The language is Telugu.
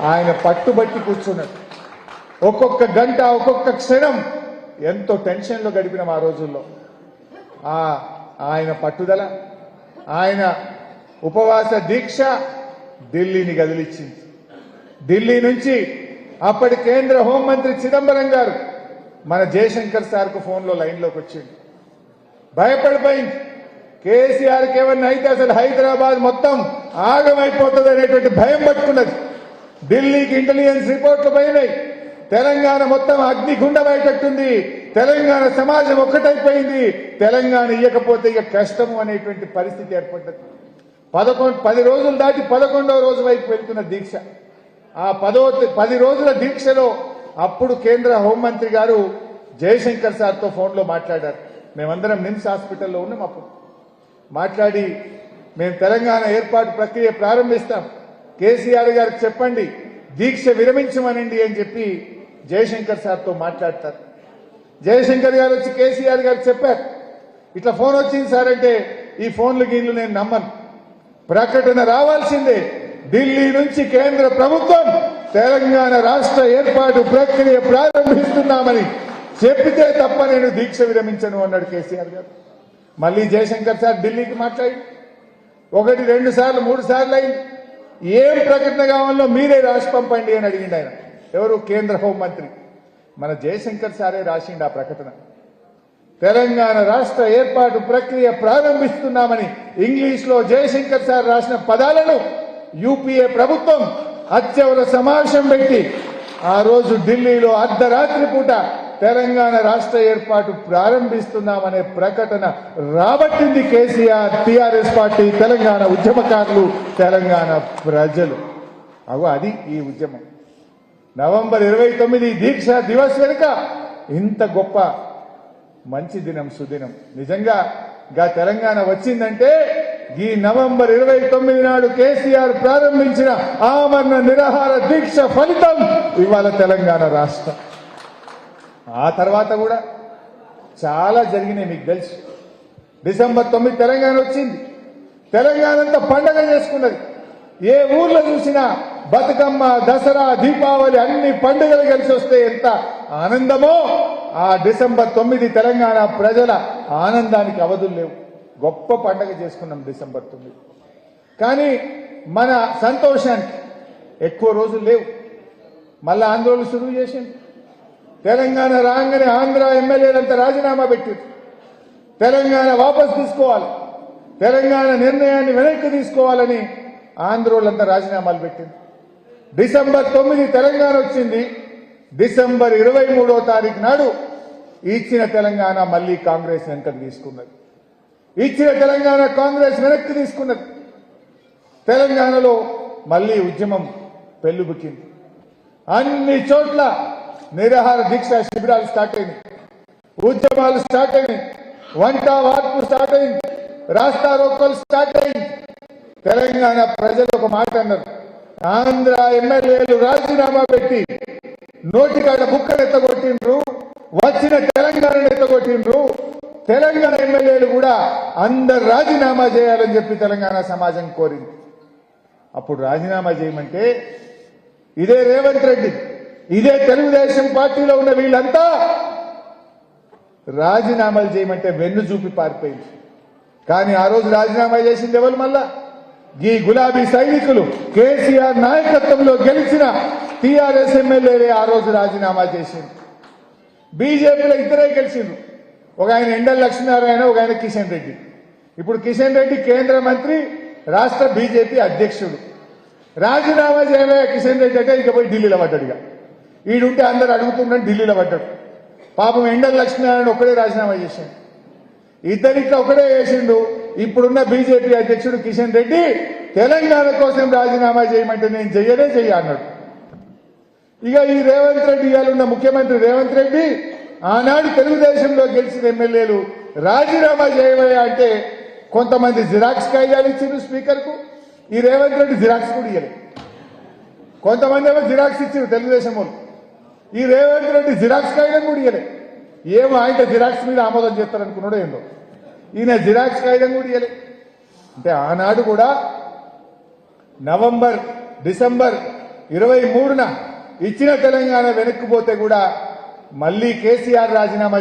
ఆయన పట్టుబట్టి కూర్చున్నాడు. ఒక్కొక్క గంట ఒక్కొక్క క్షణం ఎంతో టెన్షన్లో గడిపినాం ఆ రోజుల్లో. ఆ ఆయన పట్టుదల ఆయన ఉపవాస దీక్ష ఢిల్లీని కదిలిచ్చింది. ఢిల్లీ నుంచి అప్పటి కేంద్ర హోంమంత్రి చిదంబరం గారు మన జయశంకర్ సార్కు ఫోన్లో లైన్లోకి వచ్చింది భయపడిపోయింది. కేసీఆర్కి ఏమన్నా అయితే అసలు హైదరాబాద్ మొత్తం ఆగమైపోతుంది అనేటువంటి భయం పట్టుకున్నది. ఢిల్లీకి ఇంటెలిజెన్స్ రిపోర్ట్లు పోయినాయి. తెలంగాణ మొత్తం అగ్నిగుండమయ్యేటట్టుంది తెలంగాణ సమాజం ఒక్కటైపోయింది. తెలంగాణ ఇయ్యకపోతే ఇక కష్టము అనేటువంటి పరిస్థితి ఏర్పడ్డది. పదకొండు పది రోజులు దాటి పదకొండవ రోజు వైపు వెళ్తున్న దీక్ష. ఆ పదో పది రోజుల దీక్షలో అప్పుడు కేంద్ర హోంమంత్రి గారు జయశంకర్ సార్తో ఫోన్లో మాట్లాడారు. మేమందరం నిమ్స్ హాస్పిటల్లో ఉన్నాం అప్పుడు. మాట్లాడి మేము తెలంగాణ ఏర్పాటు ప్రక్రియ ప్రారంభిస్తాం. కేసీఆర్ గారికి చెప్పండి దీక్ష విరమించమనండి అని చెప్పి జయశంకర్ సార్తో మాట్లాడతారు. జయశంకర్ గారు వచ్చి కేసీఆర్ గారికి చెప్పారు. ఇట్లా ఫోన్ వచ్చింది సార్ అంటే ఈ ఫోన్లు గీన్లు నేను నమ్మను. ప్రకటన రావాల్సిందే. ఢిల్లీ నుంచి కేంద్ర ప్రభుత్వం తెలంగాణ రాష్ట్ర ఏర్పాటు ప్రక్రియ ప్రారంభిస్తున్నామని చెప్పితే తప్ప నేను దీక్ష విరమించను అన్నాడు కేసీఆర్ గారు. మళ్ళీ జయశంకర్ సార్ ఢిల్లీకి మాట్లాడి ఒకటి రెండు సార్లు మూడు సార్లు అయింది. ఏం ప్రకటన కావాలో మీరే రాసి పంపండి అని అడిగిండు ఆయన. ఎవరు? కేంద్ర హోంమంత్రి మన జయశంకర్ సారే రాసిండు ఆ ప్రకటన. తెలంగాణ రాష్ట్ర ఏర్పాటు ప్రక్రియ ప్రారంభిస్తున్నామని ఇంగ్లీష్లో జయశంకర్ సార్ రాసిన పదాలను యూపీఏ ప్రభుత్వం అత్యవర సమావేశం పెట్టి ఆ రోజు ఢిల్లీలో అర్ధరాత్రి పూట తెలంగాణ రాష్ట్ర ఏర్పాటు ప్రారంభిస్తున్నామనే ప్రకటన రాబట్టింది K C R T R S party Telangana ఉద్యమకారులు తెలంగాణ ప్రజలు. అగో అది ఈ ఉద్యమం. నవంబర్ ఇరవై తొమ్మిది దీక్ష దివస్ వెనుక ఇంత గొప్ప మంచి దినం సుదినం. నిజంగా గా తెలంగాణ వచ్చిందంటే ఈ నవంబర్ ఇరవై తొమ్మిది నాడు కేసీఆర్ ప్రారంభించిన ఆమరణ నిరాహార దీక్ష ఫలితం ఇవాళ తెలంగాణ రాష్ట్రం. ఆ తర్వాత కూడా చాలా జరిగినాయి మీకు తెలుసు. డిసెంబర్ తొమ్మిది తెలంగాణ వచ్చింది. తెలంగాణ అంతా పండగ చేసుకున్నది. ఏ ఊర్లో చూసినా బతుకమ్మ దసరా దీపావళి అన్ని పండుగలు కలిసి వస్తే ఎంత ఆనందమో ఆ డిసెంబర్ తొమ్మిది తెలంగాణ ప్రజల ఆనందానికి అవధులు లేవు. గొప్ప పండగ చేసుకున్నాం డిసెంబర్ తొమ్మిది. కానీ మన సంతోషానికి ఎక్కువ రోజులు లేవు. మళ్ళా ఆందోళన శురువు చేసింది. తెలంగాణ రాగానే ఆంధ్ర ఎమ్మెల్యేలంతా రాజీనామా పెట్టారు తెలంగాణ వాపస్ తీసుకోవాలి. తెలంగాణ నిర్ణయాన్ని వెనక్కి తీసుకోవాలని ఆంధ్రోళ్ళంతా రాజీనామాలు పెట్టింది డిసెంబర్ తొమ్మిది తెలంగాణ వచ్చింది. డిసెంబర్ ఇరవై మూడో తారీఖు నాడు ఇచ్చిన తెలంగాణ మళ్ళీ కాంగ్రెస్ వెనక్కి తీసుకున్నది. ఇచ్చిన తెలంగాణ కాంగ్రెస్ వెనక్కి తీసుకున్నది. తెలంగాణలో మళ్ళీ ఉద్యమం పెళ్ళుబుకింది అన్ని చోట్ల నిరాహార దీక్ష శిబిరాలు స్టార్ట్ అయినాయి. ఉద్యమాలు స్టార్ట్ అయినాయి. వంట వార్పు స్టార్ట్ అయింది. రాస్తా రోకోలు స్టార్ట్ అయింది. తెలంగాణ ప్రజలు ఒక మాట అన్నారు. ఆంధ్ర ఎమ్మెల్యేలు రాజీనామా పెట్టి నోటికాడ బుక్కలు ఎత్తగొట్టిండ్రు. వచ్చిన తెలంగాణ ఎత్తగొట్టిండ్రు. తెలంగాణ ఎమ్మెల్యేలు కూడా అందరు రాజీనామా చేయాలని చెప్పి తెలంగాణ సమాజం కోరింది. అప్పుడు రాజీనామా చేయమంటే ఇదే రేవంత్ రెడ్డి ఇదే తెలుగుదేశం పార్టీలో ఉన్న వీళ్ళంతా రాజీనామాలు చేయమంటే వెన్ను చూపి పారిపోయింది. కానీ ఆ రోజు రాజీనామా చేసింది ఎవరు మళ్ళా? ఈ గులాబీ సైనికులు. కేసీఆర్ నాయకత్వంలో గెలిచిన టీఆర్ఎస్ ఎమ్మెల్యేలే ఆ రోజు రాజీనామా చేసింది బీజేపీలో ఇద్దరే గెలిచిండ్రు. ఒక ఆయన ఎండల లక్ష్మీనారాయణ ఒక ఆయన కిషన్ రెడ్డి. ఇప్పుడు కిషన్ రెడ్డి కేంద్ర మంత్రి రాష్ట్ర బీజేపీ అధ్యక్షుడు. రాజీనామా చేయలే కిషన్ రెడ్డి అంటే ఇక పోయి ఢిల్లీలో పడ్డాడు వీడుంటే అందరు అడుగుతున్నాడు ఢిల్లీలో పడ్డాడు పాపం ఎండల లక్ష్మీనారాయణ ఒక్కడే రాజీనామా చేశాడు ఇద్దరిట్లో ఒకడే చేసిండు. ఇప్పుడున్న బీజేపీ అధ్యక్షుడు కిషన్ రెడ్డి తెలంగాణ కోసం రాజీనామా చేయమంటే నేను చెయ్యనే చెయ్య అన్నాడు. ఇక ఈ రేవంత్ రెడ్డి ఇవాళ ఉన్న ముఖ్యమంత్రి రేవంత్ రెడ్డి ఆనాడు తెలుగుదేశంలో గెలిచిన ఎమ్మెల్యేలు రాజీనామా చేయవయ్యా అంటే కొంతమంది జిరాక్స్ కాగితాలు ఇచ్చిండ్రు స్పీకర్కు ఈ రేవంత్ రెడ్డి జిరాక్స్ కూడా ఇయ్యలే. కొంతమంది ఏమో జిరాక్స్ ఇచ్చిండ్రు తెలుగుదేశం వాళ్ళు. ఈ రేవంత్ రెడ్డి జిరాక్స్ కాగితం కూడా ఇయ్యలే. ఏమో ఆయన జిరాక్స్ మీద ఆమోదం చేస్తారనుకున్నాడో ఏందో. ఈయన జిరాక్స్ కాగితం కూడా ఇయ్యలే. అంటే ఆనాడు కూడా నవంబర్ డిసెంబర్ ఇరవై మూడున ఇచ్చిన తెలంగాణ వెనక్కిపోతే కూడా మళ్ళీ కేసీఆర్ రాజీనామా